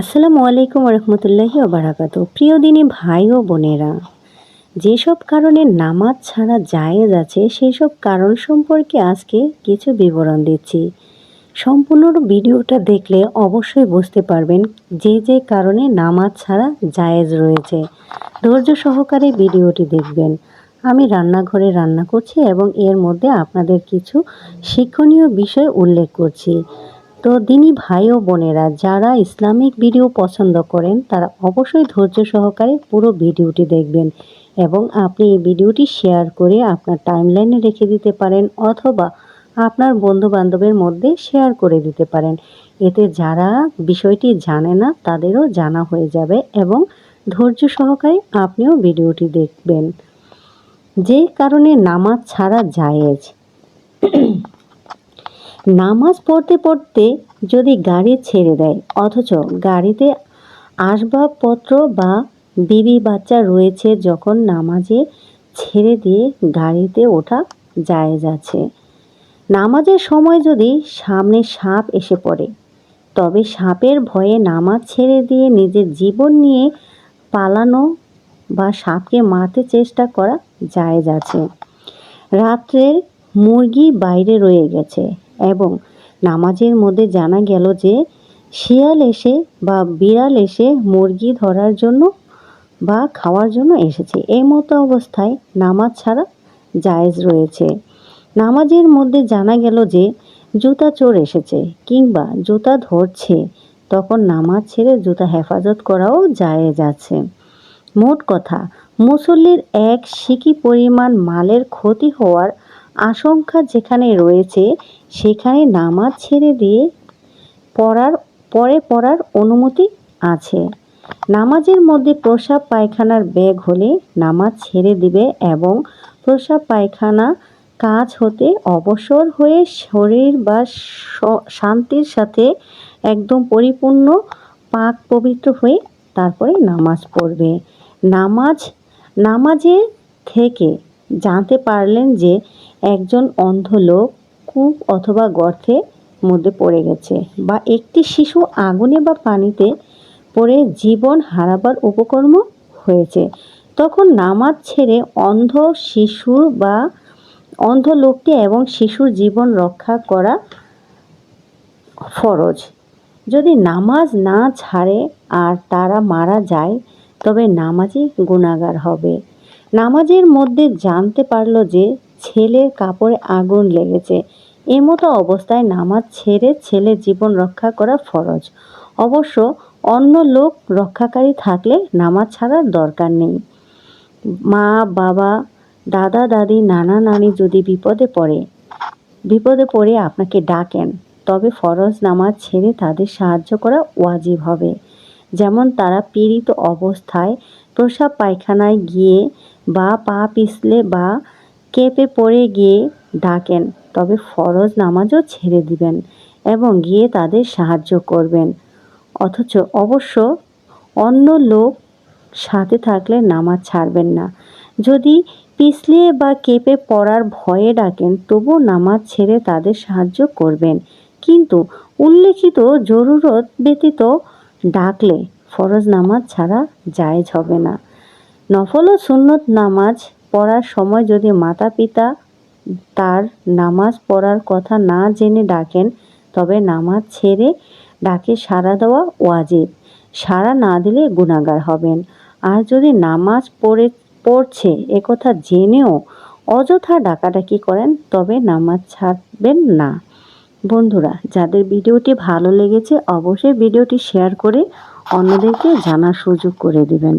আসসালামু আলাইকুম রহমতুল্লাহি ওবারাকাতু। প্রিয় দিনী ভাই ও বোনেরা, যেসব কারণে নামাজ ছাড়া জায়েজ আছে সেই সব কারণ সম্পর্কে আজকে কিছু বিবরণ দিচ্ছি। সম্পূর্ণ ভিডিওটা দেখলে অবশ্যই বুঝতে পারবেন যে যে কারণে নামাজ ছাড়া জায়েজ রয়েছে। ধৈর্য সহকারে ভিডিওটি দেখবেন। আমি রান্নাঘরে রান্না করছি এবং এর মধ্যে আপনাদের কিছু শিক্ষণীয় বিষয় উল্লেখ করছি। তো দিনী ভাই ও বোনেরা যারা ইসলামিক ভিডিও পছন্দ করেন, তারা অবশ্যই ধৈর্য সহকারে পুরো ভিডিওটি দেখবেন এবং আপনি এই ভিডিওটি শেয়ার করে আপনার টাইমলাইনে রেখে দিতে পারেন অথবা আপনার বন্ধু বান্ধবের মধ্যে শেয়ার করে দিতে পারেন। এতে যারা বিষয়টি জানে না, তাদেরও জানা হয়ে যাবে এবং ধৈর্য সহকারে আপনিও ভিডিওটি দেখবেন। যে কারণে নামাজ ছাড়া জায়েজ। নামাজ পড়তে পড়তে যদি গাড়ি ছেড়ে দেয়, অথচ গাড়িতে আসবাবপত্র বা বিবি বাচ্চা রয়েছে যখন নামাজে ছেড়ে দিয়ে গাড়িতে ওঠা জায়েজ আছে। নামাজের সময় যদি সামনে সাপ এসে পড়ে, তবে সাপের ভয়ে নামাজ ছেড়ে দিয়ে নিজের জীবন নিয়ে পালানো বা সাপকে মারতে চেষ্টা করা জায়েজ আছে। রাত্রের মুরগি বাইরে রয়ে গেছে। এবং নামাজের মধ্যে জানা গেল যে, শিয়াল এসে বা বিড়াল এসে মুরগি ধরার জন্য বা খাওয়ার জন্য এসেছে। এই মতো অবস্থায় নামাজ ছাড়া জায়েজ রয়েছে। নামাজের মধ্যে জানা গেল যে, জুতা চোর এসেছে কিংবা জুতা ধরছে, তখন নামাজ ছেড়ে জুতা হেফাজত করাও জায়েজ আছে। মোট কথা, মুসল্লির এক সিকি পরিমাণ মালের ক্ষতি হওয়ার আশঙ্কা যেখানে রয়েছে, সেখানে নামাজ ছেড়ে দিয়ে পড়ার, পরে পড়ার অনুমতি আছে। নামাজের মধ্যে প্রসাব পায়খানার ব্যাগ হলে নামাজ ছেড়ে দিবে এবং প্রসাব পায়খানা কাজ হতে অবসর হয়ে শরীর বা শান্তির সাথে একদম পরিপূর্ণ, পাক পবিত্র হয়ে তারপরে নামাজ পড়বে। নামাজ নামাজে থেকে জানতে পারলেন যে একজন অন্ধ লোক কূপ অথবা গর্তে মধ্যে পড়ে গেছে বা একটি শিশু আগুনে বা পানিতে পড়ে জীবন হারাবার উপকর্ম হয়েছে। তখন নামাজ ছেড়ে অন্ধ শিশু বা অন্ধ লোকটি এবং শিশুর জীবন রক্ষা করা ফরজ। যদি নামাজ না ছাড়ে আর তারা মারা যায়, তবে নামাজই গুণাগার হবে। নামাজের মধ্যে জানতে পারল যে ছেলের কাপড়ে আগুন লেগেছে। এমতো অবস্থায় নামাজ ছেড়ে ছেলে জীবন রক্ষা করা ফরজ। অবশ্য অন্য লোক রক্ষাকারী থাকলে নামাজ ছাড়ার দরকার নেই। মা, বাবা, দাদা, দাদি, নানা, নানি যদি বিপদে পড়ে বিপদে পড়ে আপনাকে ডাকেন, তবে ফরজ নামাজ ছেড়ে তাদের সাহায্য করা ওয়াজিব হবে। যেমন তারা পীড়িত অবস্থায় প্রসাব পায়খানায় গিয়ে বা পা পিছলে বা কেঁপে পড়ে গিয়ে ডাকেন, তবে ফরজ নামাজও ছেড়ে দিবেন এবং গিয়ে তাদের সাহায্য করবেন। অথচ অবশ্য অন্য লোক সাথে থাকলে নামাজ ছাড়বেন না। যদি পিছলিয়ে বা কেঁপে পড়ার ভয়ে ডাকেন তবু নামাজ ছেড়ে তাদের সাহায্য করবেন। কিন্তু উল্লেখিত জরুরত ব্যতীত ডাকলে ফরজ নামাজ ছাড়া জায়েজ হবে না। নফল ও সুন্নত নামাজ পড়ার সময় যদি মাতা পিতা তার নামাজ পড়ার কথা না জেনে ডাকেন, তবে নামাজ ছেড়ে ডাকে সাড়া দেওয়া ওয়াজিব। সাড়া না দিলে গুণাগার হবেন। আর যদি নামাজ পড়ে, পড়ছে একথা জেনেও অযথা ডাকাডাকি করেন, তবে নামাজ ছাড়বেন না। বন্ধুরা, যাদের ভিডিওটি ভালো লেগেছে, অবশ্যই ভিডিওটি শেয়ার করে অন্যদেরকে জানার সুযোগ করে দিবেন।